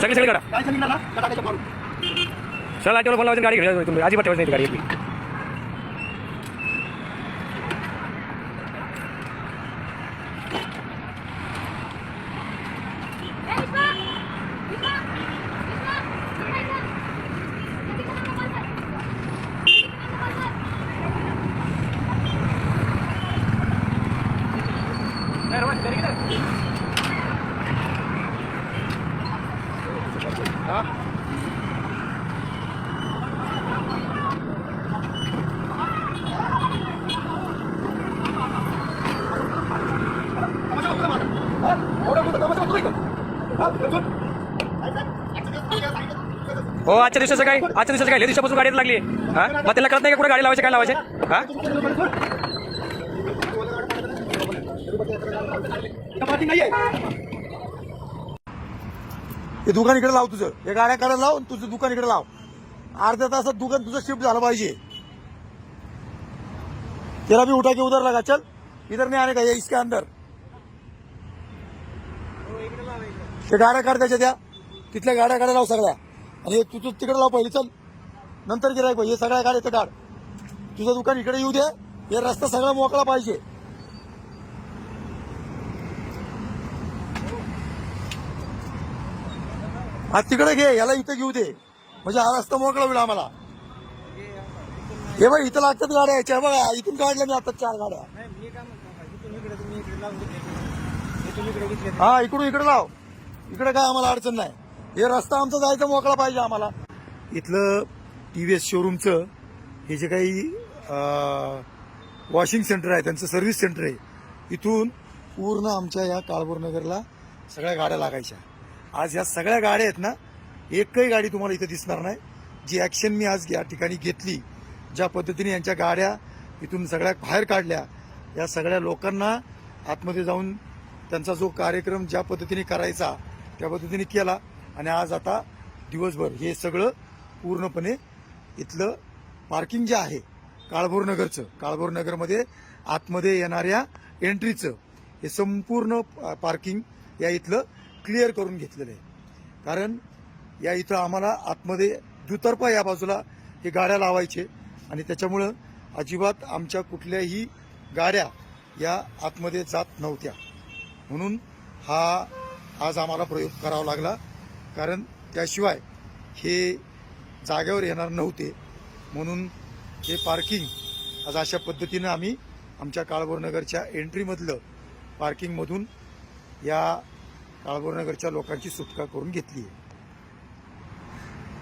सगळी सगळी काढा काय सांगितलं ना त्या टाकायच्या मारून. चला लाईटवर फोन लावायचं गाडी घेऊन तुम्ही अजिबात ठेवायची नाही ती गाडी आपली तमाशा बघतो का माझा? हा? एवढा मोठा तमाशा बघतोय का? हा? चल. काय काय? ऍक्सिडेंट झाली, सांगितलं. हो आजच्या दिवसाचं काय? आजच्या दिवसाचं काय? दिवसापासून गाडी लागली हा? मग त्याला कळत नाही का कुठे गाडी लावायची काय लावायचे? हा? हे दुकान इकडे लाव तुझं. हे गाड्या करायला लाव तुझं दुकान इकडे लाव. अर्ध्या तासात दुकान तुझं शिफ्ट झालं पाहिजे. तेरा भी उठा के उधर लगा. चल. इधर नहीं आने का? ये इसके अंदर. ते गाड्या काढ त्याच्या त्या. तिथल्या गाड्या काढायला लाव सगळ्या. आणि हे तू तू तिकडे लाव पहिले चल. नंतर गिरायक हे सगळ्या गाड्या इथं काढ तुझं दुकान इकडे येऊ दे. हे रस्ता सगळा मोकळा पाहिजे. हा तिकडे घे याला इथं घेऊ दे. म्हणजे हा रस्ता मोकळा होईल आम्हाला. हे बघ इथं लागतात गाड्या याच्या बघा इथून काढल्या मी आता चार गाड्या. हा इकडून इकडे लाव. इकडे काय आम्हाला अडचण नाही. हे रस्ता आमचा जायचा मोकळा पाहिजे आम्हाला. इथलं टी वी एस शोरूमचं हे जे काही वॉशिंग सेंटर आहे त्यांचं सर्व्हिस सेंटर आहे इथून पूर्ण आमच्या या काळभोर नगरला सगळ्या गाड्या लागायच्या. आज या सगळ्या गाड्या आहेत ना एकही गाडी तुम्हाला इथं दिसणार नाही. जी ॲक्शन मी आज या ठिकाणी घेतली ज्या पद्धतीने यांच्या गाड्या इथून सगळ्या बाहेर काढल्या या सगळ्या लोकांना आतमध्ये जाऊन त्यांचा जो कार्यक्रम ज्या पद्धतीने करायचा त्या पद्धतीने केला. आणि आज आता दिवसभर हे सगळं पूर्णपणे इथलं पार्किंग जे आहे काळभोर नगरचं काळभोर नगरमध्ये आतमध्ये येणाऱ्या एंट्रीचं हे संपूर्ण पार्किंग या इथलं क्लिअर करून घेतलेलं आहे. कारण या इथं आम्हाला आतमध्ये दुतर्फा या बाजूला हे गाड्या लावायचे आणि त्याच्यामुळं अजिबात आमच्या कुठल्याही गाड्या या आतमध्ये जात नव्हत्या. म्हणून हा आज आम्हाला प्रयोग करावा लागला. कारण त्याशिवाय हे जागेवर येणार नव्हते. म्हणून हे पार्किंग आज अशा पद्धतीनं आम्ही आमच्या काळभोर नगरच्या एंट्रीमधलं पार्किंगमधून या काळभोर नगरच्या लोकांची सुटका करून घेतली आहे.